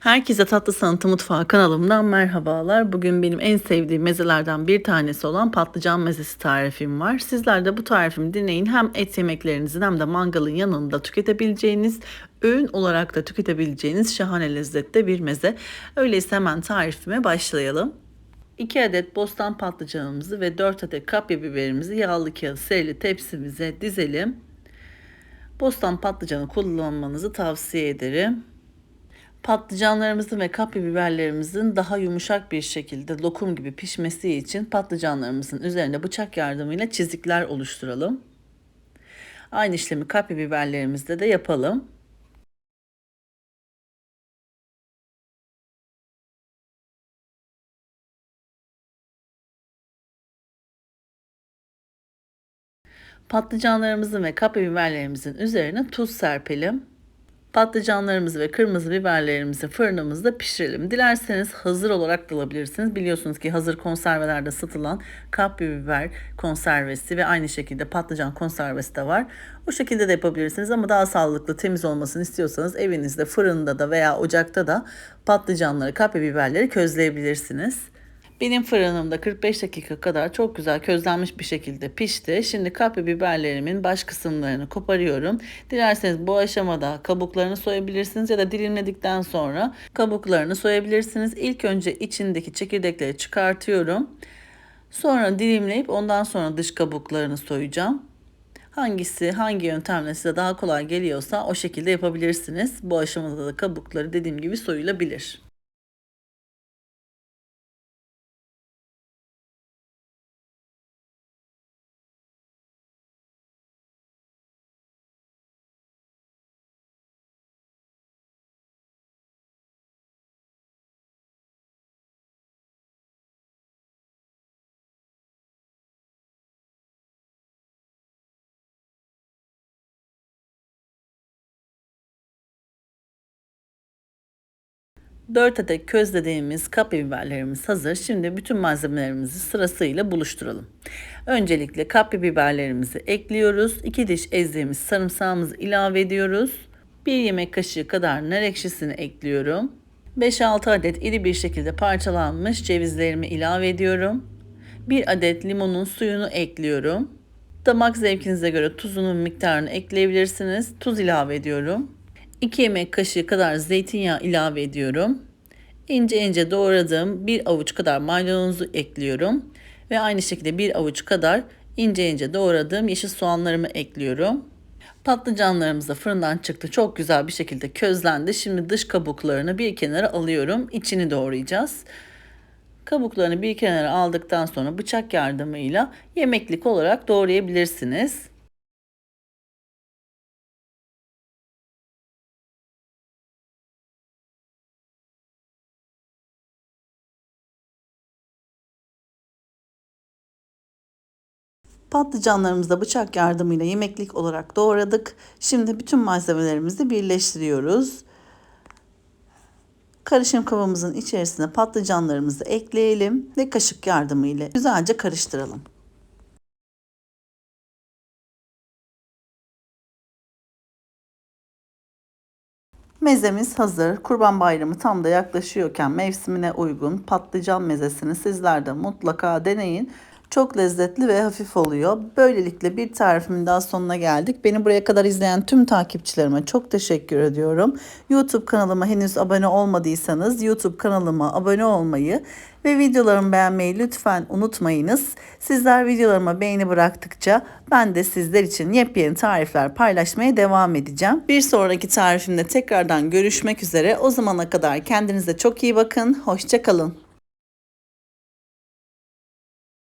Herkese Tatlı Sanatı Mutfağı kanalımdan merhabalar. Bugün benim en sevdiğim mezelerden bir tanesi olan patlıcan mezesi tarifim var. Sizler de bu tarifimi dinleyin. Hem et yemeklerinizin hem de mangalın yanında tüketebileceğiniz, öğün olarak da tüketebileceğiniz şahane lezzette bir meze. Öyleyse hemen tarifime başlayalım. 2 adet bostan patlıcanımızı ve 4 adet kapya biberimizi yağlı kağıt serili tepsimize dizelim. Bostan patlıcanı kullanmanızı tavsiye ederim. Patlıcanlarımızın ve kapya biberlerimizin daha yumuşak bir şekilde lokum gibi pişmesi için patlıcanlarımızın üzerinde bıçak yardımıyla çizikler oluşturalım. Aynı işlemi kapya biberlerimizde de yapalım. Patlıcanlarımızın ve kapya biberlerimizin üzerine tuz serpelim. Patlıcanlarımızı ve kırmızı biberlerimizi fırınımızda pişirelim. Dilerseniz hazır olarak da alabilirsiniz. Biliyorsunuz ki hazır konservelerde satılan kapya biber konservesi ve aynı şekilde patlıcan konservesi de var. O şekilde de yapabilirsiniz ama daha sağlıklı, temiz olmasını istiyorsanız evinizde, fırında da veya ocakta da patlıcanları, kapya biberleri közleyebilirsiniz. Benim fırınımda 45 dakika kadar çok güzel közlenmiş bir şekilde pişti. Şimdi kapya biberlerimin baş kısımlarını koparıyorum. Dilerseniz bu aşamada kabuklarını soyabilirsiniz ya da dilimledikten sonra kabuklarını soyabilirsiniz. İlk önce içindeki çekirdekleri çıkartıyorum. Sonra dilimleyip ondan sonra dış kabuklarını soyacağım. Hangisi hangi yöntemle size daha kolay geliyorsa o şekilde yapabilirsiniz. Bu aşamada da kabukları dediğim gibi soyulabilir. Dört adet közlediğimiz kapya biberlerimiz hazır. Şimdi bütün malzemelerimizi sırasıyla buluşturalım. Öncelikle kapya biberlerimizi ekliyoruz. 2 diş ezdiğimiz sarımsağımızı ilave ediyoruz. 1 yemek kaşığı kadar nar ekşisini ekliyorum. 5-6 adet iri bir şekilde parçalanmış cevizlerimi ilave ediyorum. 1 adet limonun suyunu ekliyorum. Damak zevkinize göre tuzunun miktarını ekleyebilirsiniz. Tuz ilave ediyorum. 2 yemek kaşığı kadar zeytinyağı ilave ediyorum. İnce ince doğradığım bir avuç kadar maydanozu ekliyorum. Ve aynı şekilde bir avuç kadar ince ince doğradığım yeşil soğanlarımı ekliyorum. Patlıcanlarımız da fırından çıktı. Çok güzel bir şekilde közlendi. Şimdi dış kabuklarını bir kenara alıyorum. İçini doğrayacağız. Kabuklarını bir kenara aldıktan sonra bıçak yardımıyla yemeklik olarak doğrayabilirsiniz. Patlıcanlarımızı da bıçak yardımıyla yemeklik olarak doğradık. Şimdi bütün malzemelerimizi birleştiriyoruz. Karışım kabımızın içerisine patlıcanlarımızı ekleyelim ve kaşık yardımıyla güzelce karıştıralım. Mezemiz hazır. Kurban Bayramı tam da yaklaşıyorken mevsimine uygun patlıcan mezesini sizler de mutlaka deneyin. Çok lezzetli ve hafif oluyor. Böylelikle bir tarifimin daha sonuna geldik. Beni buraya kadar izleyen tüm takipçilerime çok teşekkür ediyorum. YouTube kanalıma henüz abone olmadıysanız YouTube kanalıma abone olmayı ve videolarımı beğenmeyi lütfen unutmayınız. Sizler videolarıma beğeni bıraktıkça ben de sizler için yepyeni tarifler paylaşmaya devam edeceğim. Bir sonraki tarifimde tekrardan görüşmek üzere. O zamana kadar kendinize çok iyi bakın. Hoşçakalın.